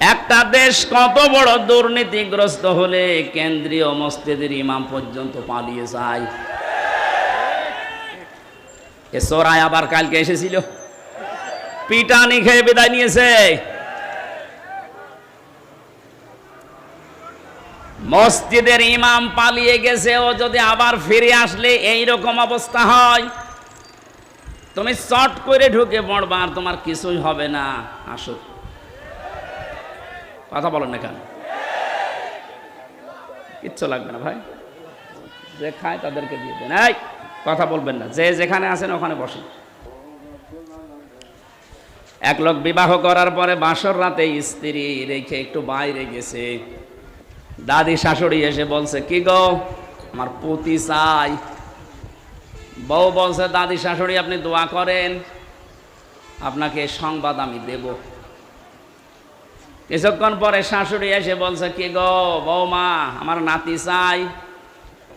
একটা দেশ কত বড় দুর্নীতিগ্রস্ত হলে কেন্দ্রীয় মসজিদের ইমাম পর্যন্ত পালিয়ে যায়। এ সোরাই আবার কালকে এসেছিল। পিটানি খেয়ে বিদায় নিয়েছে। মসজিদের ইমাম পালিয়ে গেছে, ও যদি আবার ফিরে আসলে এই রকম অবস্থা হয়। তুমি চট করে ঢুকে পড়বা, আর তোমার কিছুই হবে না। আসো কথা বলেন না কেন? কিচ্ছু লাগবে না ভাই। যে খায় তাদেরকে দিয়ে দেন। এই, কথা বলবেন না। যে যেখানে আছেন ওখানে বসেন। এক লোক বিবাহ করার পরে বাসর রাতে স্ত্রী রেখে একটু বাইরে গেছে। দাদি শাশুড়ি এসে বলছে, কি গো, আমার পুতি চাই। বউ বলছে, দাদি শাশুড়ি, আপনি দোয়া করেন। আপনাকে সংবাদ আমি দেব। কিছুক্ষণ পরে শাশুড়ি এসে বলছে, কি গো বৌমা, আমার নাতি চাই।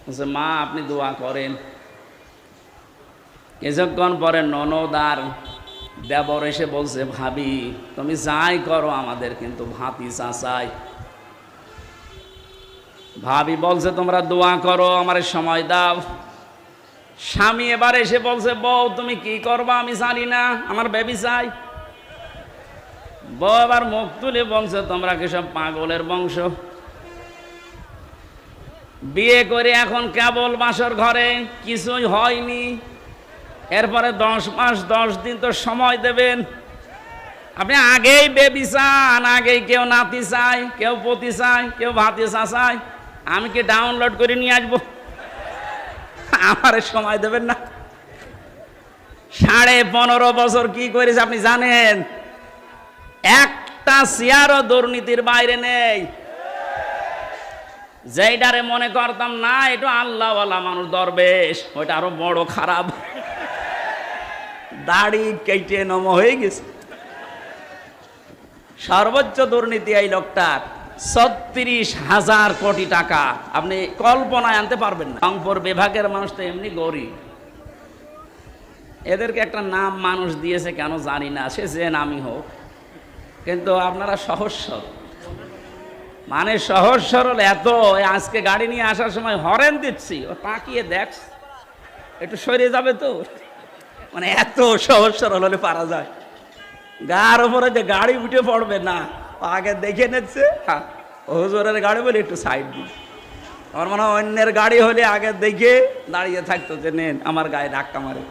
বলছে, মা, আপনি দোয়া করেন। কিছুক্ষণ পরে ননদার দেবর এসে বলছে, ভাবি, তুমি যাই করো, আমাদের কিন্তু ভাতি চাচাই। ভাবি বলছে, তোমরা দোয়া করো, আমার সময় দাও। স্বামী এবার এসে বলছে, বউ, তুমি কি করবা? আমি জানি না, আমার বেবি চাই। বউ এবার মুখ তুলে বলছে তোমরা কি সব পাগলের বংশ? বিয়ে করে এখন কেবল বাসর ঘরে, কিছুই হয়নি। এরপরে দশ মাস, দশ দিন তো সময় দেবেন। আপনি আগেই বেবি চান, আগেই কেউ নাতি চাই কেউ পতি চাই কেউ ভাতি চা চাই আমি কি ডাউনলোড করে নিয়ে আসব? আমার সময় দেবেন না। সাড়ে পনেরো বছর কি করেছে আপনি জানেন? একটা চেয়ারও দুর্নীতির বাইরে নেই। যেইটারে মনে করতাম, না, এটা আল্লাহওয়ালা মানুষ দরবেশ, ওইটা আরও বড় খারাপ। দাড়ি কেটে নম হয়ে গেছে। সর্বোচ্চ দুর্নীতি এই লোকটার ছত্রিশ হাজার কোটি টাকা। আপনি কল্পনায় আনতে পারবেন না। রংপুর বিভাগের মানুষ তো এমনি গরিব। এদেরকে একটা নাম মানুষ দিয়েছে কেন জানি না। সে যে নামই হোক। কিন্তু আপনারা সহজ সরল। মানে সহজ সরল এত আজকে গাড়ি নিয়ে আসার সময় হরেন দিচ্ছি, ও তাকিয়ে দেখ, একটু সরে যাবে তো। মানে এত সহজ সরল হলে পারা যায়। গার উপরে যে গাড়ি উঠে পড়বে না আগে দেখে নিচ্ছে হ্যাঁ হুজুরের গাড়ি বলে একটু সাইড দিই। আমার মনে হয় অন্যের গাড়ি হলে আগে দেখে দাঁড়িয়ে থাকতো যে নেন আমার গায়ে ধাক্কা মারে।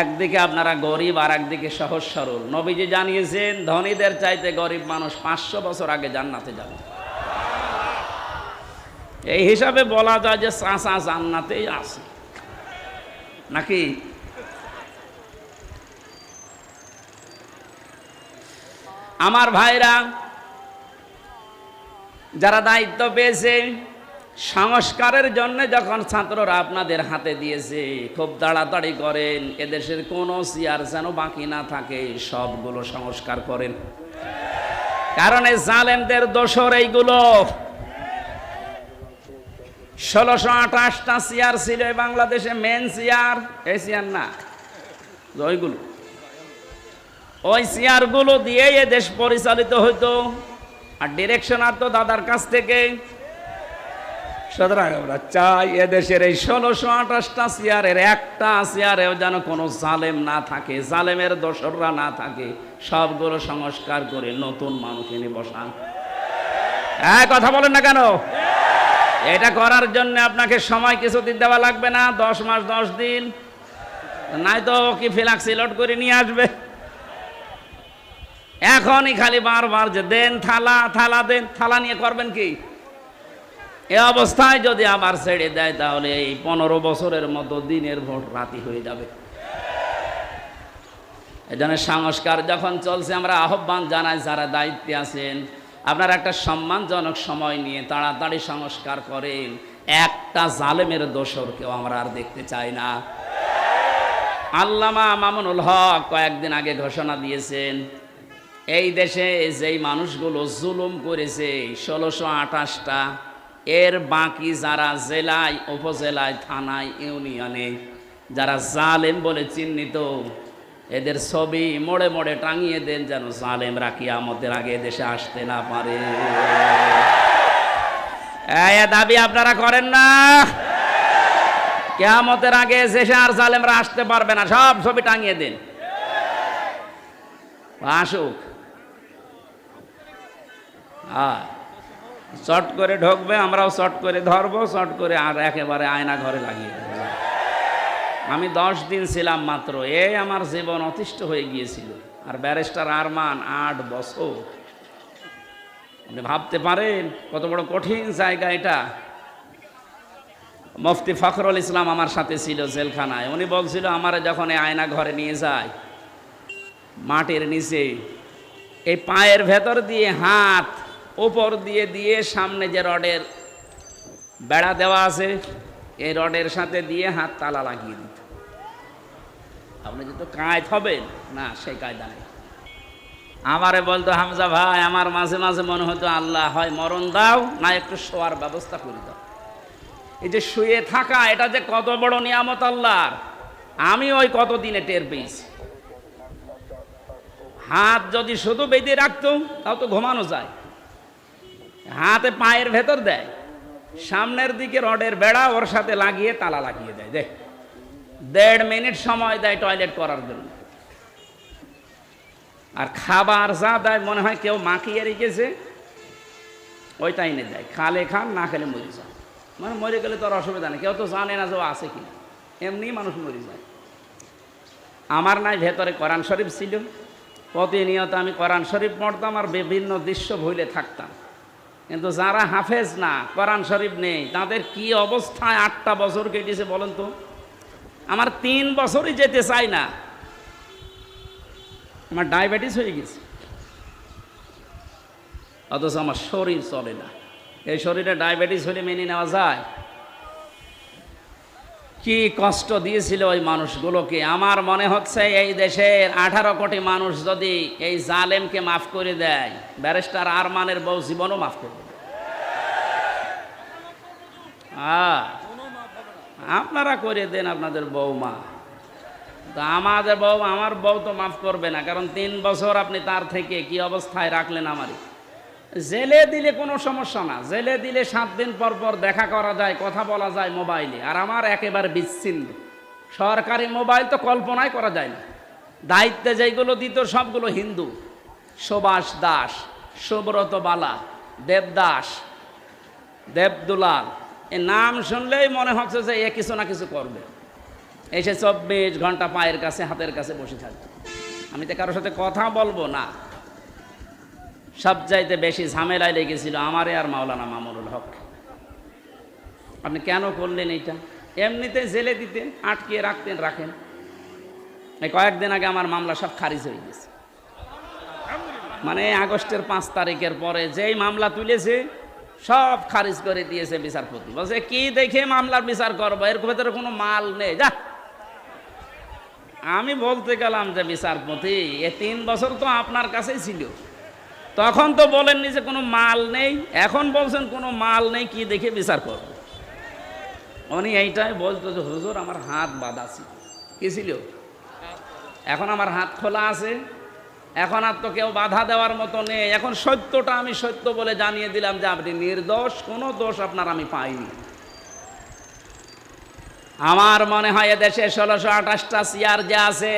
একদিকে আপনারা গরিব আর একদিকে সহজ সরল। নবীজি জানিয়েছেন, ধনীদের চাইতে গরিব মানুষ পাঁচশো বছর আগে জান্নাতে যাবে। এই হিসাবে বলা যায় যে চাষা জান্নাতেই আছে। নাকি? আমার ভাইরা, যারা দায়িত্ব পেয়েছে সংস্কারের জন্য যখন ছাত্ররা আপনাদের হাতে দিয়েছে, খুব তাড়াতাড়ি করেন, এদেশের কোনো চেয়ার যেন বাকি না থাকে, সবগুলো সংস্কার করেন। কারণ এই জালেমদের দোষর এইগুলো। ষোলোশো আঠাশটা চেয়ার ছিল বাংলাদেশে মেন চেয়ার এই চেয়ার না, ওইগুলো। ওই চেয়ারগুলো দিয়েই এ দেশ পরিচালিত হইতো। আর ডিরেকশন আর তো দাদার কাছ থেকে। সুতরাং আমরা এদেশের এই ষোলোশো আঠাশটা চেয়ারের একটা চেয়ারেও যেন কোনো জালেম না থাকে, জালেমের দোসররা না থাকে, সবগুলো সংস্কার করে নতুন মানুষ এনে বসান। হ্যাঁ কথা বলেন না কেন? এটা করার জন্য আপনাকে সময় কিছুদিন দেওয়া লাগবে না, দশ মাস, দশ দিন। নাই তো কি ফিলাক্সিলট করে নিয়ে আসবে। এখনই খালি বারবার যে দেন, থালা থালা দেন, থালা নিয়ে করবেন কি? এ অবস্থায় যদি আবার ছেড়ে দেয়, তাহলে এই পনেরো বছরের মতো দিনের ভোট রাতি হয়ে যাবে। এজন্য সংস্কার যখন চলছে, আমরা আহ্বান জানাই যারা দায়িত্বে আছেন, আপনারা একটা সম্মানজনক সময় নিয়ে তাড়াতাড়ি সংস্কার করেন। একটা জালেমের দোসরকেও আমরা আর দেখতে চাই না। আল্লামা মামুনুল হক কয়েকদিন আগে ঘোষণা দিয়েছেন, এই দেশে যেই মানুষগুলো জুলুম করেছে, ষোলোশো আঠাশটা এর বাকি যারা জেলায়, উপজেলায়, থানায়, ইউনিয়নে যারা জালেম বলে চিহ্নিত, এদের ছবি মোড়ে মোড়ে টাঙিয়ে দেন যেন জালেমরা কিয়ামতের আগে দেশে আসতে না পারে। দাবি আপনারা করেন না। কেয়ামতের আগে দেশে আর জালেমরা আসতে পারবে না। সব ছবি টাঙিয়ে দিন। আসুক। হ্যাঁ শর্ট করে ঢুকবে, আমরাও শর্ট করে ধরবো শর্ট করে আর একেবারে আয়না ঘরে লাগিয়ে আমি দশ দিন ছিলাম মাত্র, এই আমার জীবন অতিষ্ঠ হয়ে গিয়েছিল। আর ব্যারিস্টার আরমান আট বছর। আপনি ভাবতে পারেন কত বড় কঠিন জায়গা এটা। মুফতি ফখরুল ইসলাম আমার সাথে ছিল জেলখানায়। উনি বলছিল, আমার যখন এই আয়না ঘরে নিয়ে যায়, মাটির নিচে, এই পায়ের ভেতর দিয়ে হাত ওপর দিয়ে দিয়ে সামনে যে রডের বেড়া দেওয়া আছে, এই রডের সাথে দিয়ে হাত তালা লাগিয়ে দিত। আপনি যদি কায়দ হবেন? না সেই কায়দা নেই। আমারে বলতো, হামজা ভাই, আমার মাঝে মাঝে মনে হতো আল্লাহ হয় মরণ দাও, না একটু শোয়ার ব্যবস্থা করে দাও। এই যে শুয়ে থাকা, এটা যে কত বড় নিয়ামত আল্লাহর। আমি ওই কত দিনে টের পেয়েছি। হাত যদি শুধু বেঁধে রাখতো, তাও তো ঘুমানো যায়। হাতে পায়ের ভেতর দেয়, সামনের দিকে রডের বেড়া ওর সাথে লাগিয়ে তালা লাগিয়ে দেয়, দেখ। দেড় মিনিট সময় দেয় টয়লেট করার জন্য। আর খাবার যা দেয়, মনে হয় কেউ মাখিয়ে রেখেছে ওইটা এনে দেয়। খালে খান, না খেলে মরে যায়। মানে মরে গেলে তো আর অসুবিধা নেই, কেউ তো জানে না যে ও আছে কিনা। এমনি মানুষ মরে যায়। আমার নাই, ভেতরে কোরআন শরীফ ছিল। প্রতিনিয়ত আমি কোরআন শরীফ পড়তাম আর বিভিন্ন দৃশ্য ভুলে থাকতাম। কিন্তু যারা হাফেজ না, কোরআন শরীফ নেই, তাদের কি অবস্থায় আটটা বছর কেটেছে বলেন তো? আমার তিন বছরই যেতে চাই না। আমার ডায়াবেটিস হয়ে গেছে। অথচ আমার শরীর চলে না। এই শরীরে ডায়াবেটিস হলে মেনে নেওয়া যায়। কি কষ্ট দিয়েছিল ওই মানুষগুলোকে। আমার মনে হচ্ছে এই দেশের আঠারো কোটি মানুষ যদি এই জালেমকে মাফ করে দেয়, ব্যারিস্টার আরমানের বউ জীবনও মাফ করবে হ্যাঁ আপনারা করে দেন আপনাদের বৌমা তো আমাদের বউ, আমার বউ তো মাফ করবে না, কারণ তিন বছর আপনি তার থেকে কি অবস্থায় রাখলেন আমারই জেলে দিলে কোনো সমস্যা না, জেলে দিলে সাত দিন পর পর দেখা করা যায়, কথা বলা যায় মোবাইলে, আর আমার একেবারে বিচ্ছিন্ন। সরকারি মোবাইল তো কল্পনাই করা যায় না। দায়িত্বে যেগুলো দিত সবগুলো হিন্দু। সুভাষ দাস, সুব্রত বালা, দেবদাস, দেবদুলাল এ নাম শুনলেই মনে হচ্ছে যে এ কিছু না কিছু করবে। এসে চব্বিশ ঘণ্টা পায়ের কাছে, হাতের কাছে বসে থাকবে। আমি তো কারোর সাথে কথা বলব না। সবচাইতে বেশি ঝামেলায় লেগেছিল আমারে আর মাওলানা মামুনুল হক। আপনি কেন করলেন এইটা? এমনিতে জেলে দিতেন আটকে রাখতেন, রাখেন। এই কয়েকদিন আগে আমার মামলা সব খারিজ হয়ে গেছে। মানে আগস্টের পাঁচ তারিখের পরে যেই মামলা তুলেছে সব খারিজ করে দিয়েছে বিচারপতি বলছে, কি দেখে মামলার বিচার করব? এর ভেতরে কোনো মাল নেই। যা। আমি বলতে গেলাম যে বিচারপতি এ তিন বছর তো আপনার কাছেই ছিল। তখন তো বলেননি যে কোনো মাল নেই। এখন বলছেন কোনো মাল নেই, কি দেখে বিচার করব? উনি এইটাই বলতো যে, হুজুর, আমার হাত বাঁধা ছিল কি ছিল? এখন আমার হাত খোলা আছে। এখন আর তো কেউ বাধা দেওয়ার মতো নেই। এখন সত্যটা আমি সত্য বলে জানিয়ে দিলাম যে আপনি নির্দোষ, কোনো দোষ আপনার আমি পাইনি। আমার মনে হয় এদেশে ষোলোশো আঠাশটা চেয়ার যে আছে,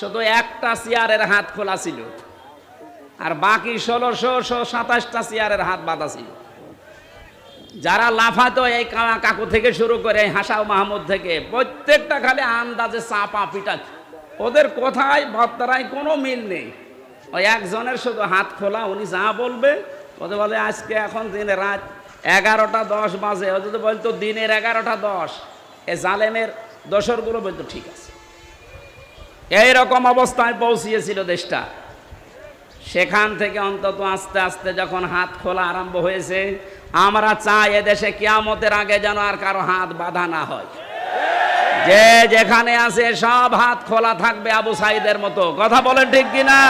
শুধু একটা চেয়ারের হাত খোলা ছিল। আর বাকি ষোলোশো সাতাশটা চেয়ারের হাত বাঁধা ছিল। যারা লাফাতো এই কাকু থেকে শুরু করে হাসাও মাহমুদ থেকে, প্রত্যেকটা খালি আন্দাজে চাপা পিটা ওদের কোথায় বার্তারায় কোনো মিল নেই। ওই একজনের শুধু হাত খোলা, উনি যা বলবে, ওদের বলে, আজকে এখন দিনে রাত এগারোটা দশ বাজে। ও যদি বলতো, দিনের এগারোটা দশ। এ জালেমের দোসরগুলো বলতো, ঠিক আছে। এইরকম অবস্থায় পৌঁছিয়েছিল দেশটা। সেখান থেকে অন্তত আস্তে আস্তে যখন হাত খোলা আরম্ভ হয়েছে, আমরা চাই এদেশে কিয়ামতের আগে যেন আর কারও হাত বাঁধা না হয়। যে যেখানে আছে সব হাত খোলা থাকবে আবু সাইদের মতো। কথা বলেন ঠিক কিনা?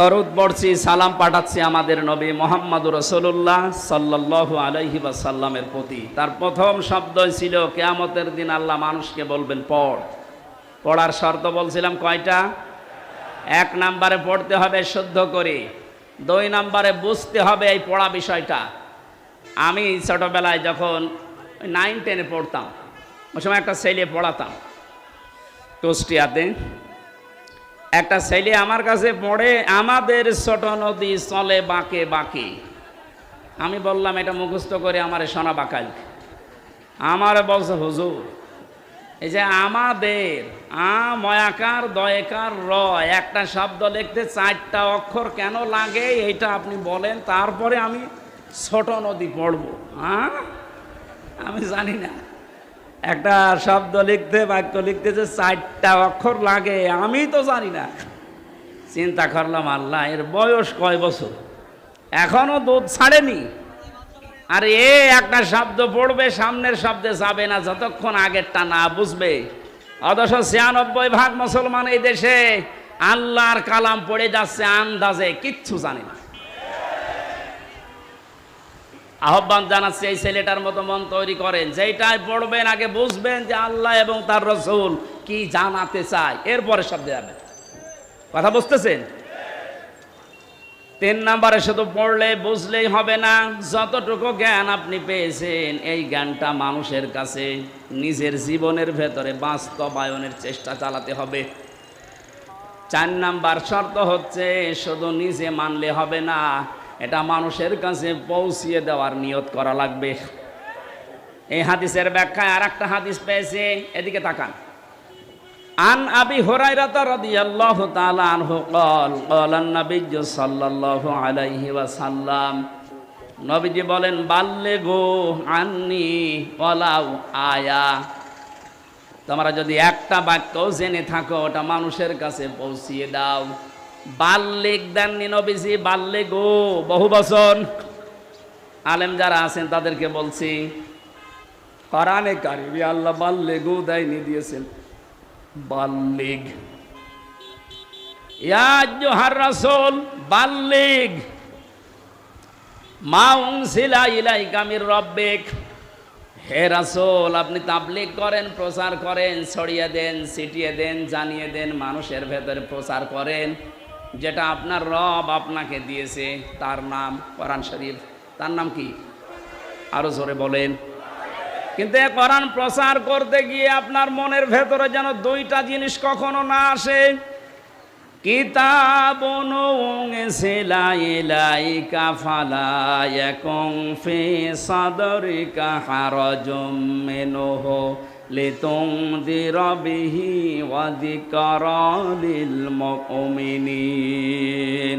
দরুদ পড়ছি, সালাম পাঠাচ্ছি আমাদের নবী মোহাম্মদ রসুল্লাহ সাল্লাল্লাহু আলাইহি সাল্লামের প্রতি। তার প্রথম শব্দ ছিল, কেয়ামতের দিন আল্লাহ মানুষকে বলবেন, পড়। পড়ার শর্ত বলছিলাম কয়টা? এক নাম্বারে পড়তে হবে শুদ্ধ করে, দুই নাম্বারে বুঝতে হবে এই পড়া বিষয়টা। আমি ছোটোবেলায় যখন নাইন টেনে পড়তাম, ওই সময় একটা ছেলে পড়াতাম, কুষ্টিয়াতে। একটা ছেলে আমার কাছে পড়ে, আমাদের ছোট নদী চলে বাঁকে বাঁকে। আমি বললাম, এটা মুখস্থ করে আমার সোনা বাকাল আমার বলছে, হুজুর, এই যে আমাদের আ, ময়াকার, দয়কার, র, একটা শব্দ লিখতে চারটা অক্ষর কেন লাগে এইটা আপনি বলেন, তারপরে আমি ছোট নদী পড়ব। হ্যাঁ আমি জানি না। একটা শব্দ লিখতে, বাক্য লিখতে যে চারটা অক্ষর লাগে, আমি তো জানি না। চিন্তা করলাম, আল্লাহ, এর বয়স কয় বছর? এখনও দুধ ছাড়েনি। আর এ একটা শব্দ পড়বে, সামনের শব্দে যাবে না, যতক্ষণ আগেরটা না বুঝবে। অথচ ছিয়ানব্বই ভাগ মুসলমান এই দেশে আল্লাহর কালাম পড়ে যাচ্ছে, আন্দাজে, কিচ্ছু জানে না। আহ্বান জানাচ্ছি এই ছেলেটার মতো মন তৈরি করেন। যেইটাই পড়বেন, আগে বুঝবেন যে আল্লাহ এবং তার রসুল কি জানাতে চায়। এরপরে শব্দে যাবে কথা বুঝতেছেন? তিন নম্বরে শুধু পড়লে বুঝলেই হবে না, যতটুকু জ্ঞান আপনি পেয়েছেন, এই জ্ঞানটা মানুষের কাছে নিজের জীবনের ভেতরে বাস্তবায়নের চেষ্টা চালাতে হবে। চার নাম্বার শর্ত হচ্ছে, শুধু নিজে মানলে হবে না এটা মানুষের কাছে পৌঁছিয়ে দেওয়ার নিয়ত করা লাগবে এই হাদিসের ব্যাখ্যায় আর একটা হাদিস পেয়েছে এদিকে তাকান আন আবি হুরাইরাতা রাদিয়াল্লাহু তাআলা আনহু قال قال النبي صلى الله عليه وسلم নবীজি বলেন বাল্লে গো আননি ওলাও আয়া তোমরা যদি একটা বাক্য জেনে থাকো ওটা মানুষের কাছে পৌঁছিয়ে দাও বাল্যিক দেননি নবীজি বাল্যে গো, বহু বছর আলেম যারা আছেন তাদেরকে বলছি, কোরআনে কারিবি আল্লাহ বাল্যে গো দেয়নি দিয়েছেন। রব্বিক। হে রাসূল, আপনি তাবলিগ করেন, প্রচার করেন, ছড়িয়ে দেন, ছিটিয়ে দেন, জানিয়ে দেন, মানুষের ভেতরে প্রচার করেন। যেটা আপনার রব আপনাকে দিয়েছে, তার নাম কোরআন শরীফ। তার নাম কি? আরও জোরে বলেন। কিন্তু কোরআন প্রচার করতে গিয়ে আপনার মনের ভেতরে যেন দুইটা জিনিস কখনো না আসে। কিতাবন সেলাইলাইকা ফালায়াকুম ফি সাদরিকা হারাজুম মিনহু।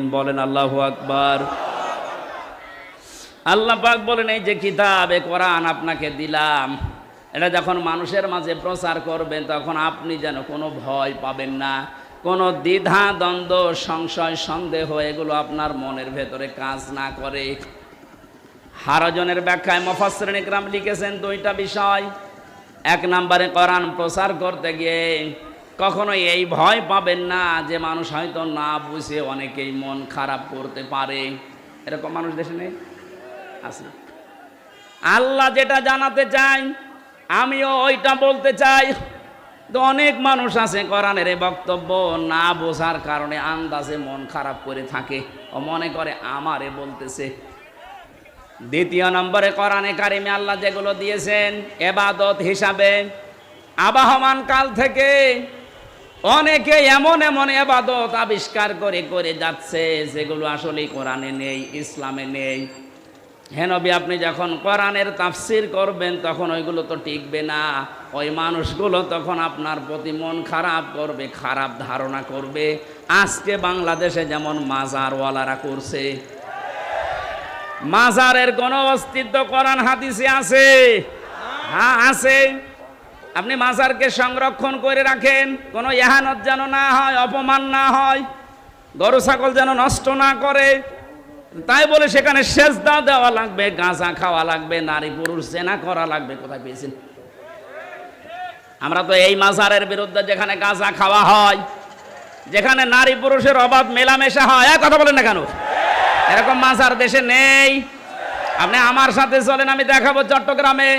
বলেন আল্লাহু আকবার। আল্লাহ পাক বলেন, এই যে কিতাবে কোরআন আপনাকে দিলাম। এটা যখন মানুষের মাঝে প্রচার করবেন, তখন আপনি যেন কোনো ভয় পাবেন না। কোনো দ্বিধা, দ্বন্দ্ব, সংশয়, সন্দেহ, এগুলো আপনার মনের ভেতরে কাজ না করে। হারজনের ব্যাখ্যায় মফাসরেন ইকরাম লিখেছেন দুইটা বিষয়। এক নম্বরে কোরআন প্রচার করতে গিয়ে কখনো এই ভয় পাবেন না যে মানুষ হয়তো না বুঝে অনেকেই মন খারাপ করতে পারে। এরকম মানুষ দেশে নেই? আছে। আল্লাহ যেটা জানাতে চাই আমিও ওইটা বলতে চাই। তো অনেক মানুষ আছে কোরআনের বক্তব্য না বোঝার কারণে আন্দাজে মন খারাপ করে থাকে ও মনে করে আমারে বলতেছে। দ্বিতীয় নম্বরে কোরআনে কারিমে আল্লাহ যেগুলো দিয়েছেন এবাদত হিসাবে আবাহমান কাল থেকে অনেকে এমন এমন এবাদত আবিষ্কার করে করে যাচ্ছে যেগুলো আসলে কোরআনে নেই, ইসলামে নেই। হেনবি আপনি যখন কোরআনের তাফসির করবেন তখন ওইগুলো তো টিকবে না। ওই মানুষগুলো তখন আপনার প্রতি মন খারাপ করবে, খারাপ ধারণা করবে। আজকে বাংলাদেশে যেমন মাজারওয়ালারা করছে মাজারের কোনো অস্তিত্ব কোরআন হাদিসে আছে? হ্যাঁ আছে। আপনি মাজারকে সংরক্ষণ করে রাখেন, কোনো এহানত যেন না হয়, অপমান না হয়, গরু, ছাগল যেন নষ্ট না করে, তাই বলে সেখানে সেজদা দেওয়া লাগবে, গাঁজা খাওয়া লাগবে, নারী পুরুষ জেনা করা লাগবে, কোথায় পেয়েছেন? আমরা তো এই মাজারের বিরুদ্ধে যেখানে গাঁজা খাওয়া হয়, যেখানে নারী পুরুষের অবাধ মেলামেশা হয় কথা বলেন না কেন? এরকম মাজার দেশে নেই। আপনি আমার সাথে চলেন, আমি দেখাবো চট্টগ্রামে।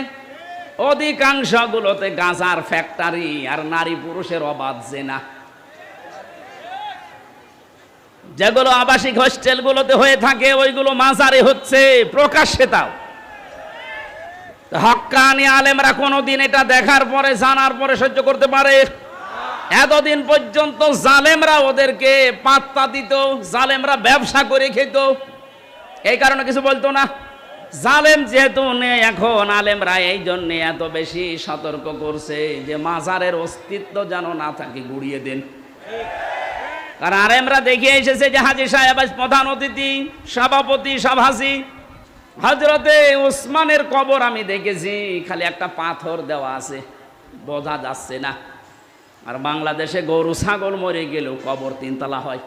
অধিকাংশগুলোতে গাঁজার ফ্যাক্টরি আর নারী পুরুষের অবাধ জেনা। যেগুলো আবাসিক হোস্টেলগুলোতে হয়ে থাকে, ওইগুলো মাজারে হচ্ছে, প্রকাশ্যে তাও। তো হক্কানি আলেমরা কোনোদিন এটা দেখার পরে, জানার পরে সহ্য করতে পারে। এতদিন পর্যন্ত জালেমরা ওদেরকে পাত্তা দিত, জালেমরা ব্যবসা করে খেত। এই কারণে কিছু বলতো না। জালেম যেহেতু নেই এখন আলেমরা এই জন্যে এত বেশি সতর্ক করছে যে মাজারের অস্তিত্ব যেন না থাকে, গুড়িয়ে দেন। কারণ আলেমরা দেখে এসেছে যে হাজি সাহেব প্রধান অতিথি, সভাপতি, সভাসী। হজরতে উসমানের কবর আমি দেখেছি, খালি একটা পাথর দেওয়া আছে, বোঝা যাচ্ছে না। আর বাংলাদেশে গরু ছাগল মরে গেলেও কবর তিনতলা হয়।